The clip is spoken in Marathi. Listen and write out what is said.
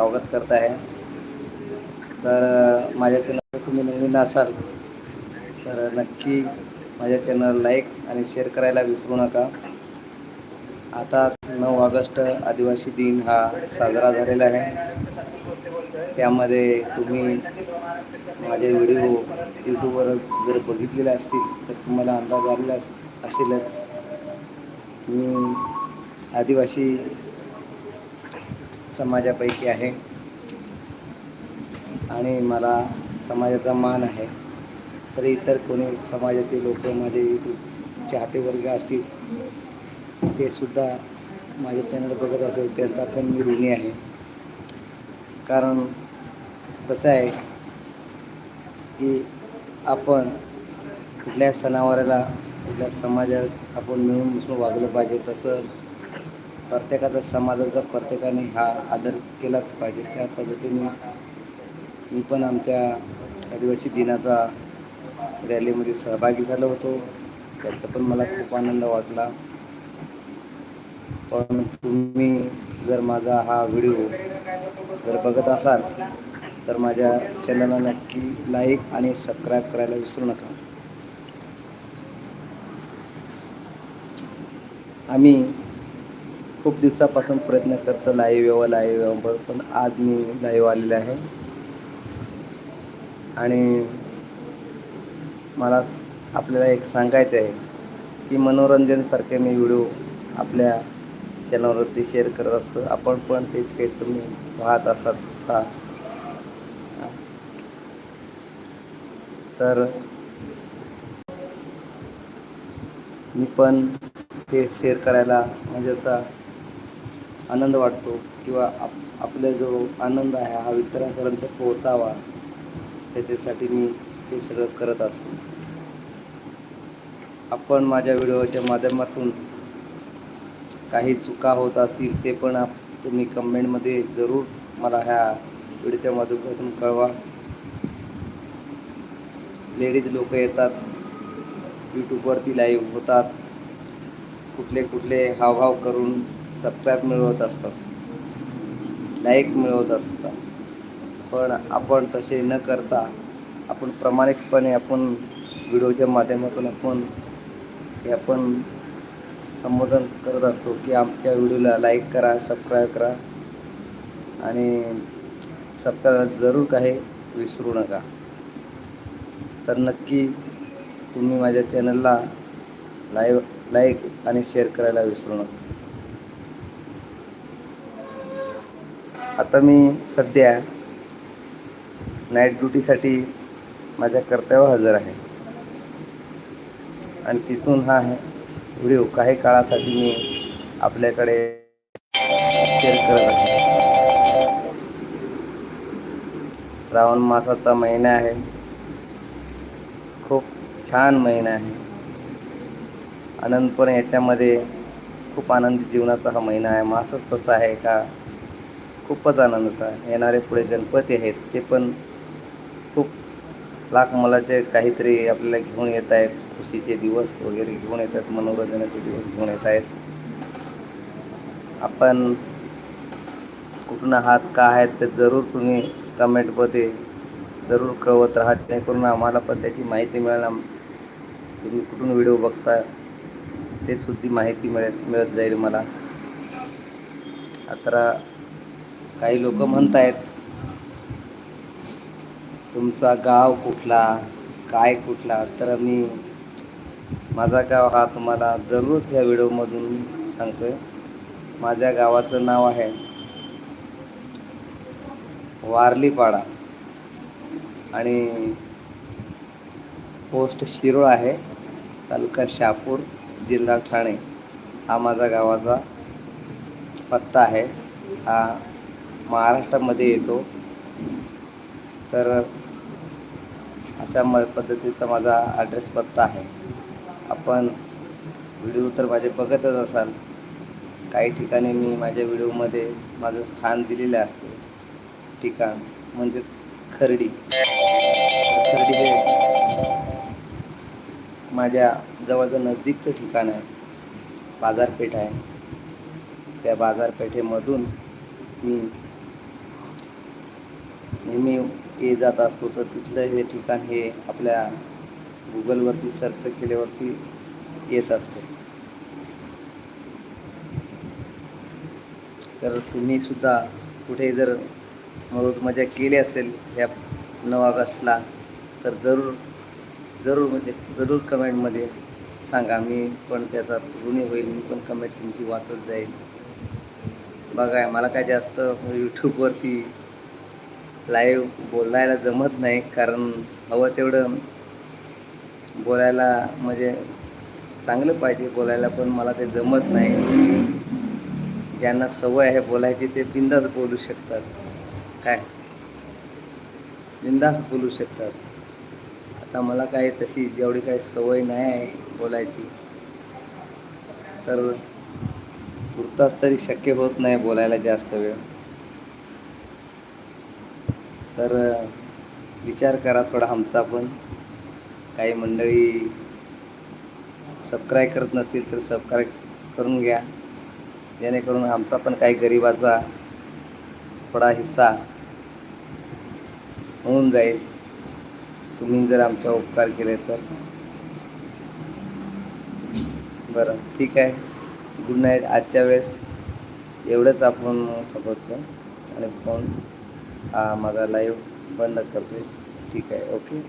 स्वागत करत आहे. तर माझ्या चॅनलवर तुम्ही नवीन असाल तर नक्की माझ्या चॅनल लाईक आणि शेअर करायला विसरू नका. आता नऊ ऑगस्ट आदिवासी दिन हा साजरा झालेला आहे. त्यामध्ये तुम्ही माझे व्हिडिओ यूट्यूबवर जर बघितलेले असतील तर तुम्हाला अंदाज आलेला असेलच. मी आदिवासी समाजापैकी आहे. आणि मला समाजाचा मान आहे. तर इतर कोणी समाजाचे लोक माझे यूट्यूब चाहते वर्ग असतील ते सुद्धा माझे चॅनल बघत असेल त्यांचा पण मी ऋणी आहे. कारण कसं आहे की आपण कुठल्या सणावाराला कुठल्या समाजात आपण मिळून मिसळून वागलं पाहिजे तसं प्रत्येकाचा समाजाचा प्रत्येकाने हा आदर केलाच पाहिजे. त्या पद्धतीने मी पण आमच्या आदिवासी दिनाचा रॅलीमध्ये सहभागी झालो होतो. त्याचा पण मला खूप आनंद वाटला. पण तुम्ही जर माझा हा व्हिडिओ जर बघत असाल तर माझ्या चॅनलला नक्की लाईक आणि सबस्क्राईब करायला विसरू नका. आम्ही खूप दिवसापासून प्रयत्न करतो लाईव्ह यावं लाईव्ह यावं पण आज मी लाईव्ह आलेले आहे. आणि मला आपल्याला एक सांगायचं आहे की मनोरंजनसारखे मी व्हिडिओ आपल्या चॅनलवरती शेअर करत असतो. आपण पण ते थेट तुम्ही पाहत असता तर मी पण ते शेअर करायला म्हणजे असा आनंद वाटतो किंवा आप आपला जो आनंद आहे हा इतरांपर्यंत पोहोचावा त्याच्यासाठी मी हे सगळं करत असतो. आपण माझ्या व्हिडिओच्या माध्यमातून काही चुका होत असतील ते पण आप तुम्ही कमेंटमध्ये जरूर मला ह्या व्हिडिओच्या माध्यमातून कळवा. लेडीज लोक येतात यूट्यूबवरती लाईव्ह होतात. कुठले कुठले हावभाव करून सबस्क्राईब मिळवत असतात. लाईक मिळवत असतात. पण आपण तसे न करता आपण प्रामाणिकपणे आपण व्हिडिओच्या माध्यमातून आपण हे आपण संबोधन करत असतो की आमच्या व्हिडिओला लाईक करा सबस्क्राईब करा आणि सबस्क्राईब जरूर काही विसरू नका. तर नक्की तुम्ही माझ्या चॅनलला लाईव्ह लाईक आणि शेअर करायला विसरू नका. आता मी सध्या नाईट ड्युटीसाठी माझ्या कर्तव्य हजर आहे. आणि तिथून हा व्हिडिओ काही काळासाठी मी आपल्याकडे शेअर करत आहे. श्रावण मासाचा महिना आहे. खूप छान महिना आहे. आनंद पण याच्यामध्ये खूप आनंदी जीवनाचा हा महिना आहे. मासच तसा आहे का? खूपच आनंदाचा येणारे पुढे गणपती आहेत ते पण खूप लाख मलाचे काहीतरी आपल्याला घेऊन येत आहेत. खुशीचे दिवस वगैरे घेऊन येतात मनोरंजनाचे दिवस घेऊन येत आहेत. आपण कुठून आहात का आहेत ते जरूर तुम्ही कमेंटमध्ये जरूर कळवत राहा जेणेकरून आम्हाला पण त्याची माहिती मिळेल तुम्ही कुठून व्हिडिओ बघता ते सुद्धा माहिती मिळत मिळत जाईल मला. आता काही लोक म्हणत आहेत तुमचा गाव कुठला? काय कुठला? तर मी माझा गाव हा तुम्हाला जरूर या व्हिडिओमधून सांगतो आहे माझ्या गावाचं नाव आहे वारलीपाडा आणि पोस्ट शिरोळ आहे तालुका शापूर जिल्हा ठाणे. हा माझा गावाचा पत्ता आहे. हा महाराष्ट्रामध्ये येतो. तर अशा म पद्धतीचा माझा ॲड्रेस पत्ता आहे. आपण व्हिडिओ तर माझे बघतच असाल. काही ठिकाणी मी माझ्या व्हिडिओमध्ये माझं स्थान दिलेलं असते. ठिकाण म्हणजे खर्डी. खर्डी हे माझ्या जवळचं नजदीकचं ठिकाण आहे. बाजारपेठ आहे. त्या बाजारपेठेमधून मी नेहमी ये जात असतो तर तिथलं हे ठिकाण हे आपल्या गुगलवरती सर्च केल्यावरती येत असते. तर तुम्ही सुद्धा कुठे जर मदत मजा केली असेल या नऊ ऑगस्टला तर जरूर जरूर म्हणजे जरूर कमेंटमध्ये सांगा. मी पण त्याचा ऋणी होईल मी पण कमेंट तुमची वाचत जाईल. बघा मला काय जास्त यूट्यूबवरती लाईव्ह बोलायला जमत नाही कारण हवं तेवढं बोलायला म्हणजे चांगलं पाहिजे बोलायला पण मला ते जमत नाही. ज्यांना सवय आहे बोलायची ते बिंदास बोलू शकतात. काय? बिंदास बोलू शकतात. आता मला काय तशी जेवढी काही सवय नाही आहे बोलायची तर तुर्तास तरी शक्य होत नाही बोलायला जास्त वेळ. तर विचार करा थोडा आमचा पण. काही मंडळी सबस्क्राईब करत नसतील तर सबस्क्राईब करून घ्या. जेणेकरून आमचा पण काही गरिबाचा थोडा हिस्सा होऊन जाईल. तुम्ही जर आमच्या उपकार केले तर. बरं ठीक आहे. गुड नाईट आजच्या वेळेस एवढंच आपण समजतो. आणि फोन हा माझा लाईव्ह बंद करतोय. ठीक आहे ओके